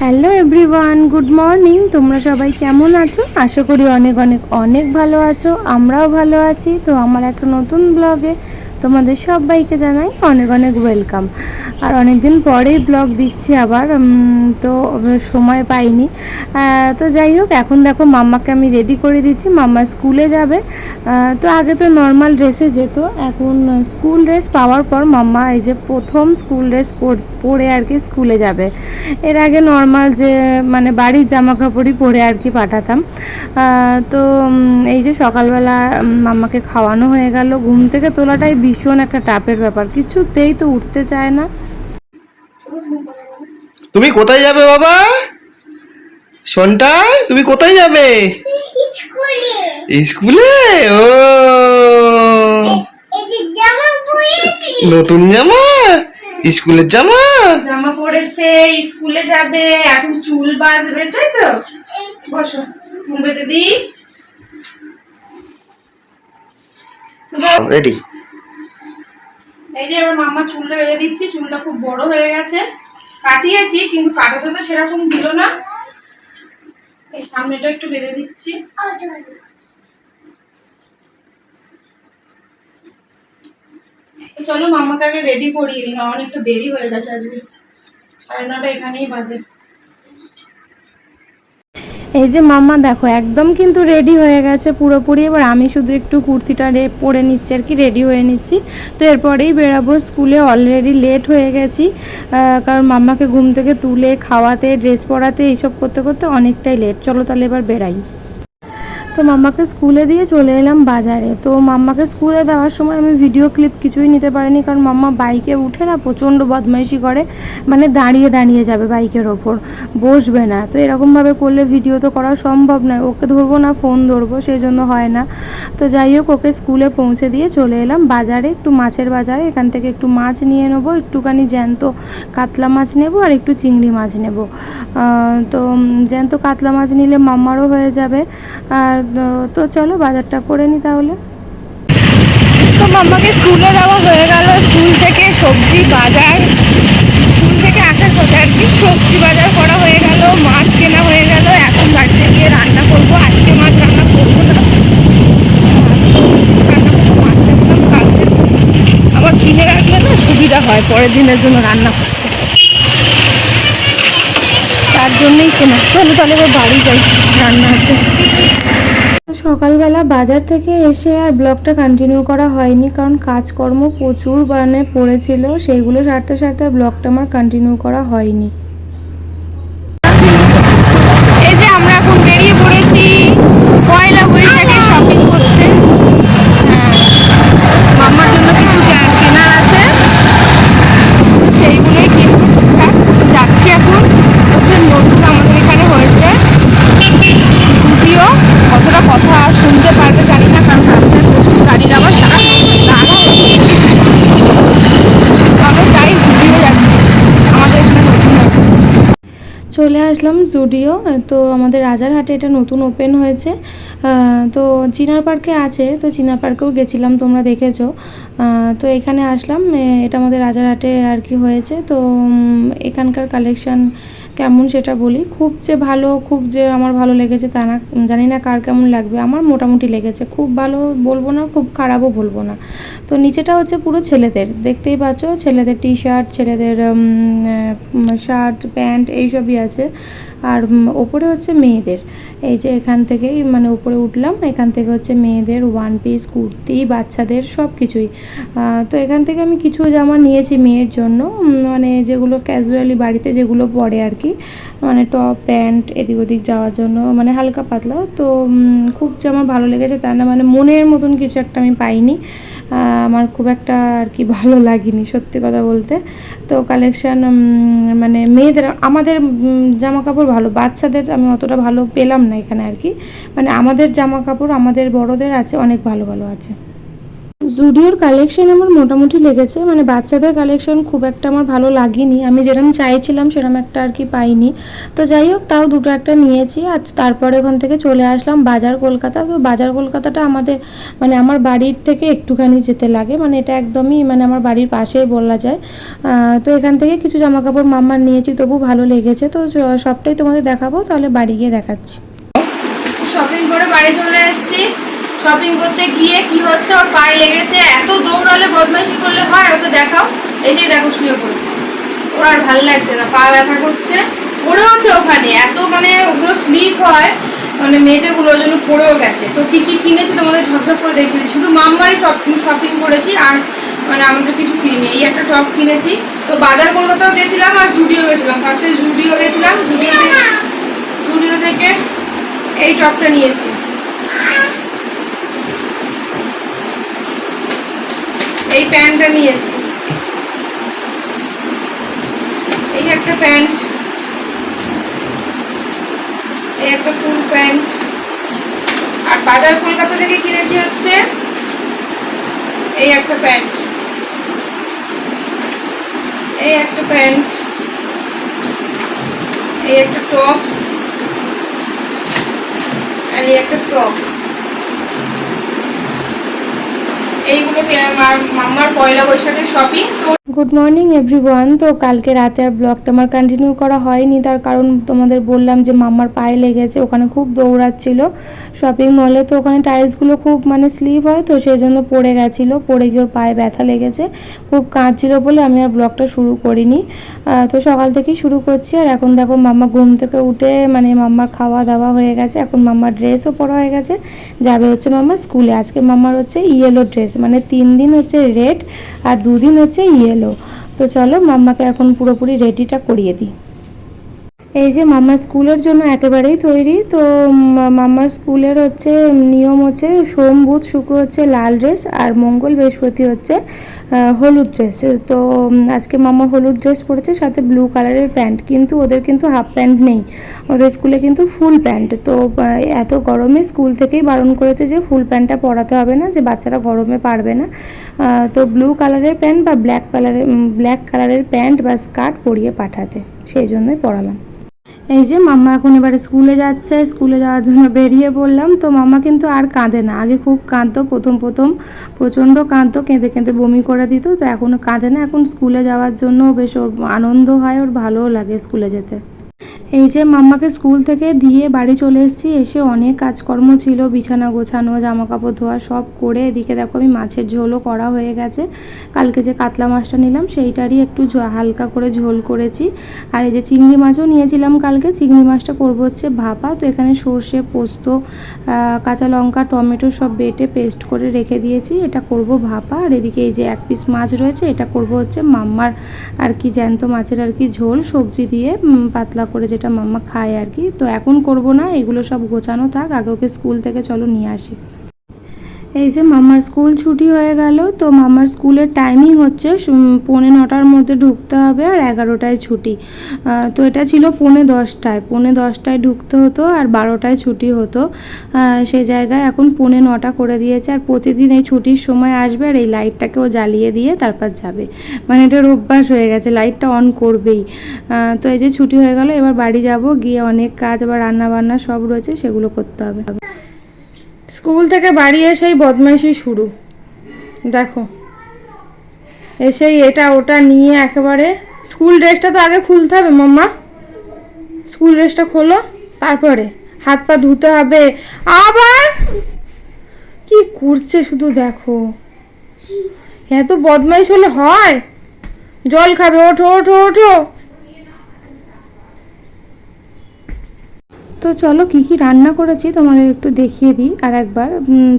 Hello everyone good morning তোমরা সবাই কেমন আছো? আশা করি অনেক অনেক অনেক ভালো আছো। আমরাও ভালো আছি। তো আমার একটা নতুন ব্লগে তোমাদের সবাইকে জানাই অনেক অনেক ওয়েলকাম আর অনেক দিন পরেই ব্লগ দিচ্ছি আবার তো সময় পাইনি। তো যাই হোক, এখন দেখো মাম্মাকে আমি রেডি করে দিচ্ছি। মাম্মা স্কুলে যাবে। তো আগে তো নর্মাল ড্রেসে যেত। এখন স্কুল ড্রেস পাওয়ার পর মাম্মা এই যে প্রথম স্কুল ড্রেস পরে আর কি স্কুলে যাবে। এর আগে নর্মাল যে মানে বাড়ির জামা কাপড়ই পরে আর কি পাঠাতাম। তো এই যে সকালবেলা মাম্মাকে খাওয়ানো হয়ে গেল। ঘুম থেকে তোলাটাই ভীষণ একটা টাপের ব্যাপার কিছুতেই তো উঠতে চায় না। তুমি কোথায় যাবে বাবা? সন্টাই তুমি কোথায় যাবে? স্কুলে। ও। নতুন জামা? স্কুলের জামা? জামা পরেছে স্কুলে যাবে এখন চুল বাঁধবে তাই তো? বসো চুল বেঁধে দিই রেডি। এই যে এবার মাম্মা চুলটা বেঁধে দিচ্ছি, চুলটা খুব বড় হয়ে গেছে। কাটিয়েছি, কিন্তু কাটাতে তো সেরকম দিল না। এই সামনেটা একটু বেঁধে দিচ্ছি। চলো মাম্মাকে আগে রেডি করিয়ে নিই অনেকটা দেরি হয়ে গেছে আজকে। সাড়ে নটা এখানেই বাজে। এই যে মাম্মা, দেখো, একদম কিন্তু রেডি হয়ে গেছে পুরোপুরি। এবার আমি শুধু একটু কুর্তিটা পরে নিচ্ছি আর কি রেডি হয়ে নিচ্ছি। তো এরপরেই বেরাবো স্কুলে অলরেডি লেট হয়ে গেছি। কারণ মাম্মাকে ঘুম থেকে তুলে, খাওয়াতে ড্রেস পরাতে, এইসব করতে করতে অনেকটাই লেট চলো তাহলে এবার বেরাই। তো মাম্মাকে স্কুলে দিয়ে চলে এলাম বাজারে। তো মাম্মাকে স্কুলে দেওয়ার সময় আমি ভিডিও ক্লিপ কিছুই নিতে পারিনি কারণ মাম্মা বাইকে উঠে না প্রচণ্ড বদমাইশি করে মানে দাঁড়িয়ে দাঁড়িয়ে যাবে বাইকের ওপর, বসবে না। তো এরকমভাবে করলে ভিডিও তো করা সম্ভব নয়, ওকে ধরবো না ফোন ধরবো সেই জন্য হয় না। তো যাই হোক, ওকে স্কুলে পৌঁছে দিয়ে চলে এলাম বাজারে, একটু মাছের বাজারে, এখান থেকে একটু মাছ নিয়ে নেব, একটুখানি জ্যান্ত কাতলা মাছ নেব আর একটু চিংড়ি মাছ নেব। তো জ্যান্ত কাতলা মাছ নিলে মাম্মারও হয়ে যাবে, আর তো চলো বাজারটা করে নিই তাহলে। তো মাম্মাকে স্কুলে যাওয়া হয়ে গেল। স্কুল থেকে সবজি বাজার। স্কুল থেকে আসার পথে আর কি সবজি বাজার করা হয়ে গেল, মাছ কেনা হয়ে গেল। এখন বাড়িতে গিয়ে রান্না করব। আজকে মাছ রান্না করব না। আবার কিনে রাখলে না সুবিধা হয়, পরের দিনের জন্য রান্না করতে। তার জন্যই কেনা। চলো তাহলে বাড়ি যাই, রান্না আছে। সকালবেলা বাজার থেকে এসে আর ব্লগটা কন্টিনিউ করা হয়নি, কারণ কাজকর্ম প্রচুর মানে পড়েছিল, সেইগুলো সারতে সারতে আর ব্লগটা আমার কন্টিনিউ করা হয়নি এই যে আমরা এখন বেরিয়ে পড়েছি পয়লা বৈশাখে শপিং করতে হ্যাঁ মামার জন্য কিছু কেনা- কেনার আছে সেইগুলোই কিনবো হ্যাঁ, যাচ্ছি এখন হচ্ছে নতুন আমাদের এখানে হয়েছে যদিও কতটা কথা শুনতে পারবে জানি না কারণ রাস্তায় প্রচুর গাড়ির আবার তারা তারা তবে যাই যদিও যাচ্ছি আমাদের এখানে নতুন হয়েছে চলে আসলাম জুডিও, তো আমাদের রাজারহাটে এটা নতুন ওপেন হয়েছে। তো চিনার পার্কে আছে, তো চিনার পার্কেও গেছিলাম, তোমরা দেখেছ। তো এখানে আসলাম এটা আমাদের রাজারহাটে আর কি হয়েছে। তো এখানকার কালেকশন কেমন সেটা বলি। খুব যে ভালো, খুব যে আমার ভালো লেগেছে তা না, জানি না কার কেমন লাগবে। আমার মোটামুটি লেগেছে। খুব ভালো বলব না, খুব খারাপও বলব না। তো নিচেটা হচ্ছে পুরো ছেলেদের। দেখতেই পাচ্ছ, ছেলেদের টি শার্ট ছেলেদের শার্ট প্যান্ট এইসবই আছে। আর ওপরে হচ্ছে মেয়েদের। এই যে এখান থেকেই মানে উপরে উঠলাম, এখান থেকে হচ্ছে মেয়েদের ওয়ান পিস কুর্তি, বাচ্চাদের সব কিছুই তো এখান থেকে আমি কিছু জামা নিয়েছি মেয়ের জন্য। মানে যেগুলো ক্যাজুয়ালি বাড়িতে যেগুলো পরে আর কি। মানে টপ প্যান্ট এদিক ওদিক যাওয়ার জন্য মানে হালকা পাতলা। তো খুব যে আমার ভালো লেগেছে তা না মানে মনের মতন কিছু একটা আমি পাইনি। আমার খুব একটা আর কি ভালো লাগেনি, সত্যি কথা বলতে। তো কালেকশান মানে মেয়েদের, আমাদের জামা কাপড় ভালো, বাচ্চাদের আমি অতটা ভালো পেলাম না এখানে আর কি। মানে আমাদের জামা কাপড় আমাদের বড়দের আছে, অনেক ভালো ভালো আছে। জুডিওর কালেকশন আমার মোটামুটি লেগেছে। মানে বাচ্চাদের কালেকশন খুব একটা আমার ভালো লাগেনি। আমি যেরকম চাইছিলাম সেরকম একটা আর কি পাইনি। তো যাই হোক, তাও দুটো একটা নিয়েছি। আর তারপরে ওখান থেকে চলে আসলাম বাজার কলকাতা। তো বাজার কলকাতাটা আমাদের মানে আমার বাড়ির থেকে একটুখানি যেতে লাগে। মানে এটা একদমই মানে আমার বাড়ির পাশেই বলা যায়। তো এখান থেকে কিছু জামা কাপড় মাম্মার নিয়েছি, তবু ভালো লেগেছে। তো সবটাই তোমাদের দেখাবো, তাহলে বাড়ি গিয়ে দেখাচ্ছি। শপিং করতে গিয়ে কি হচ্ছে? ওর পায়ে লেগেছে। এত দৌড়ালে বদমাইশি করলে হয়? ও তো দেখাও। এই যে দেখো শুয়ে পড়েছে। ওর আর ভালো লাগছে না। পা ব্যথা করছে। পড়েওছে ওখানে। এত মানে ওগুলো স্লিপ হয়। মানে মেঝেগুলো ওই জন্য পড়েও গেছে। তো কি কি কিনেছি তোমাদের ঝপঝপ করে দেখে দিই। শুধু মামবারই শপিং শপিং করেছি আর মানে আমাদের কিছু কিনিনি। এই একটা টপ কিনেছি। তো বাজার কলকাতাও গেছিলাম আর জুডিও গেছিলাম। ফার্স্টে জুডিও গেছিলাম। জুডিও থেকে জুডিও থেকে এই টপটা নিয়েছি। এই প্যান্টটা নিয়েছি। এই একটা প্যান্ট। এই একটা ফুল প্যান্ট। আর বাজার কলকাতা থেকে কিনেছি হচ্ছে এই একটা প্যান্ট। এই একটা প্যান্ট। এই একটা টপ। আর এই একটা ফ্রক। এইগুলো মাম্মার পয়লা বৈশাখের শপিং তো গুড মর্নিং, এভরিওয়ান। তো কালকে রাতে আর ব্লগটা আমার কন্টিনিউ করা হয়নি। তার কারণ তোমাদের বললাম যে মাম্মার পায়ে লেগেছে, ওখানে খুব দৌড়াচ্ছিল। শপিং মলে তো ওখানে টাইলসগুলো খুব মানে স্লিপ হয়, তো সেই জন্য পড়ে গেছিল। পড়ে গিয়ে ওর পায়ে ব্যথা লেগেছে। খুব কাঁদছিল বলে আমি আর ব্লগটা শুরু করিনি। তো সকাল থেকেই শুরু করছি। আর এখন দেখো মাম্মা ঘুম থেকে উঠে মানে মাম্মার খাওয়া দাওয়া হয়ে গেছে। এখন মাম্মার ড্রেসও পরা হয়ে গেছে। যাবে হচ্ছে মাম্মা স্কুলে আজকে মাম্মার হচ্ছে ইয়েলো ড্রেস মানে তিন দিন হচ্ছে রেড আর দুদিন হচ্ছে ইয়েলো তো চলো মাম্মাকে এখন পুরোপুরি রেডিটা করিয়ে দিই। এই যে মাম্মার স্কুলের জন্য একেবারেই তৈরি, তো মা- মাম্মার স্কুলের হচ্ছে নিয়ম হচ্ছে সোম, বুধ, শুক্র হচ্ছে লাল ড্রেস আর মঙ্গল বৃহস্পতি হচ্ছে হলুদ ড্রেস। তো আজকে মামা হলুদ ড্রেস পরেছে, সাথে ব্লু কালারের প্যান্ট, কিন্তু ওদের কিন্তু হাফ প্যান্ট নেই। ওদের স্কুলে কিন্তু ফুল প্যান্ট, তো এত গরমে স্কুল থেকেই বারণ করেছে যে ফুল প্যান্টটা পরাতে হবে না, যে বাচ্চারা গরমে পারবে না। তো ব্লু কালারের প্যান্ট বা ব্ল্যাক কালারের ব্ল্যাক কালারের প্যান্ট বা স্কার্ট পরিয়ে পাঠাতে, সেই জন্যই পরালাম। এই যে মাম্মা এখন এবারে স্কুলে যাচ্ছে, স্কুলে যাওয়ার জন্য বেরিয়ে পড়লাম। তো মাম্মা কিন্তু আর কাঁদে না, আগে খুব কাঁদতো, প্রথম প্রথম প্রচণ্ড কাঁদতো, কেঁদে কেঁদে বমি করে দিত, তো এখনও কাঁদে না। এখন স্কুলে যাওয়ার জন্য বেশ ওর আনন্দ হয়, ওর ভালোও লাগে স্কুলে যেতে। এই যে মাম্মাকে স্কুল থেকে দিয়ে বাড়ি চলে এসেছি, এসে অনেক কাজকর্ম ছিল, বিছানা গোছানো জামা কাপড় ধোয়া সব করে। এদিকে দেখো আমি মাছের ঝোলও করা হয়ে গেছে। কালকে যে কাতলা মাছটা নিলাম, সেইটারই একটু হালকা করে ঝোল করেছি। আর এই যে চিংড়ি মাছও নিয়েছিলাম কালকে, চিংড়ি মাছটা করব হচ্ছে ভাপা। তো এখানে সর্ষে, পোস্ত কাঁচা লঙ্কা, টমেটো সব বেটে পেস্ট করে রেখে দিয়েছি। এটা করব ভাপা। আর এদিকে এই যে এক পিস মাছ রয়েছে, এটা করব হচ্ছে মাম্মার আর কি জ্যান্ত মাছের আর কি ঝোল, সবজি দিয়ে পাতলা করে যেটা মাম্মা খায় আর কি। তো এখন করব না, এগুলো সব গোছানো থাক, আগে ওকে স্কুল থেকে চলো নিয়ে আসি। এই যে মামার স্কুল ছুটি হয়ে গেল, তো মামার স্কুলের টাইমিং হচ্ছে পৌনে নটার মধ্যে ঢুকতে হবে আর এগারোটায় ছুটি। তো এটা ছিল পৌনে দশটায় পৌনে দশটায় ঢুকতে হতো আর বারোটায় ছুটি হতো। সেই জায়গায় এখন পৌনে নটা করে দিয়েছে আর প্রতিদিন এই ছুটির সময় আসবে আর এই লাইটটাকেও জ্বালিয়ে দিয়ে তারপর যাবে। মানে এটার অভ্যাস হয়ে গেছে লাইটটা অন করবেই। তো এই যে ছুটি হয়ে গেল, এবার বাড়ি যাব, গিয়ে অনেক কাজ আবার রান্না বান্না সব রয়েছে, সেগুলো করতে হবে। স্কুল থেকে বাড়ি এসেই বদমাইশি শুরু। দেখো, এসেই এটা ওটা নিয়ে একেবারে স্কুল ড্রেসটা তো আগে খুলতে হবে মাম্মা। স্কুল ড্রেসটা খোলো, তারপরে হাত পা ধুতে হবে। আবার? কি করছে শুধু দেখো। এত বদমাইশ হলে হয়? জল খাবে, ওঠো ওঠো ওঠো। তো চলো কি কি রান্না করেছি তোমাদের একটু দেখিয়ে দিই। আর একবার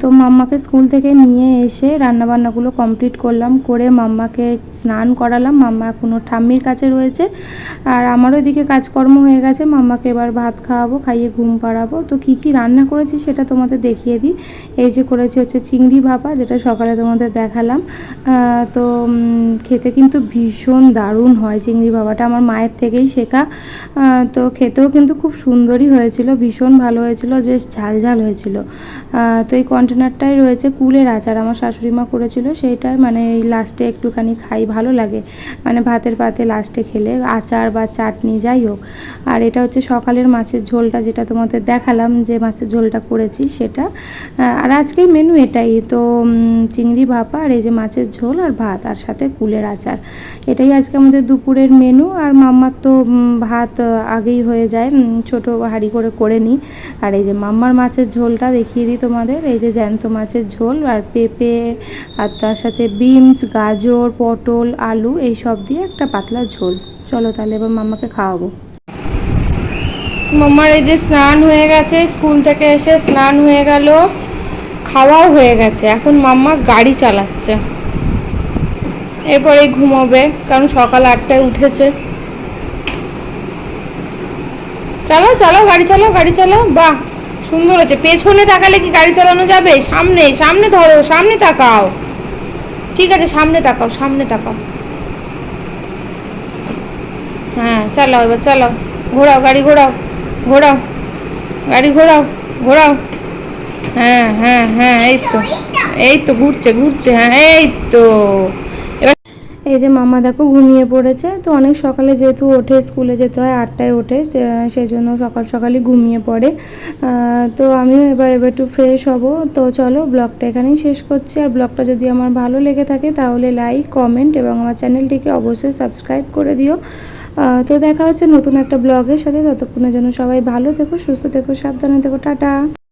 তো মাম্মাকে স্কুল থেকে নিয়ে এসে রান্না বান্নাগুলো কমপ্লিট করলাম, করে মাম্মাকে স্নান করালাম। মাম্মা এখনও ঠাম্মির কাছে রয়েছে। আর আমারও এদিকে কাজকর্ম হয়ে গেছে, মাম্মাকে এবার ভাত খাওয়াবো, খাইয়ে ঘুম পাড়াবো। তো কি কি রান্না করেছি সেটা তোমাদের দেখিয়ে দিই। এই যে করেছি হচ্ছে চিংড়ি ভাপা, যেটা সকালে তোমাদের দেখালাম। তো খেতে কিন্তু ভীষণ দারুণ হয় চিংড়ি ভাপাটা, আমার মায়ের থেকেই শেখা। তো খেতেও কিন্তু খুব সুন্দরই হয়েছে। হয়েছিল, ভীষণ ভালো হয়েছিল, বেশ ঝাল ঝাল হয়েছিল তো এই কন্টেনারটাই রয়েছে কুলের আচার। আমার শাশুড়ি মা করেছিল সেইটাই মানে লাস্টে একটুখানি খাই, ভালো লাগে। মানে ভাতের পাতে লাস্টে খেলে, আচার বা চাটনি যাই হোক। আর এটা হচ্ছে সকালের মাছের ঝোলটা যেটা তোমাদের দেখালাম, যে মাছের ঝোলটা করেছি সেটা। আর আজকের মেনু এটাই, তো চিংড়ি ভাপা আর এই যে মাছের ঝোল আর ভাত, আর সাথে কুলের আচার। এটাই আজকে আমাদের দুপুরের মেনু আর মাম্মার তো ভাত আগেই হয়ে যায় ছোট হাঁড়ি করে করে নিই। আর এই যে মাম্মার মাছের ঝোলটা দেখিয়ে দিই তোমাদের। এই যে জ্যান্ত মাছের ঝোল আর পেঁপে আর তার সাথে বিনস, গাজর, পটল, আলু এই সব দিয়ে একটা পাতলা ঝোল। চলো তাহলে এবার মাম্মাকে খাওয়াবো। মাম্মার এই যে স্নান হয়ে গেছে, স্কুল থেকে এসে স্নান হয়ে গেল, খাওয়াও হয়ে গেছে। এখন মাম্মা গাড়ি চালাচ্ছে। এরপরে ঘুমোবে, কারণ সকাল আটটায় উঠেছে। চালাও চালাও, গাড়ি চালাও গাড়ি চালাও। বাহ, সুন্দর হচ্ছে। পেছনে তাকালে কি গাড়ি চালানো যাবে? সামনে সামনে ধরো, সামনে তাকাও। ঠিক আছে, সামনে তাকাও সামনে তাকাও। হ্যাঁ চালাও, এবার চালাও। ঘোরাও, গাড়ি ঘোরাও ঘোরাও, গাড়ি ঘোরাও ঘোরাও। হ্যাঁ হ্যাঁ হ্যাঁ এই তো এই তো, ঘুরছে ঘুরছে হ্যাঁ এই তো। এই যে মামা দেখো ঘুমিয়ে পড়েছে, তো অনেক সকালে যেহেতু ওঠে, স্কুলে যেতে হয়, আটটায় ওঠে সেই জন্য সকাল সকালই ঘুমিয়ে পড়ে। তো আমিও এবার এবার একটু ফ্রেশ হব। তো চলো ব্লগটা এখানেই শেষ করছি। আর ব্লগটা যদি আমার ভালো লেগে থাকে, তাহলে লাইক কমেন্ট এবং আমার চ্যানেলটিকে অবশ্যই সাবস্ক্রাইব করে দিও। তো দেখা হচ্ছে নতুন একটা ব্লগের সাথে। ততক্ষণের জন্য সবাই ভালো থেকো, সুস্থ থেকো, সাবধানে থেকো। টাটা!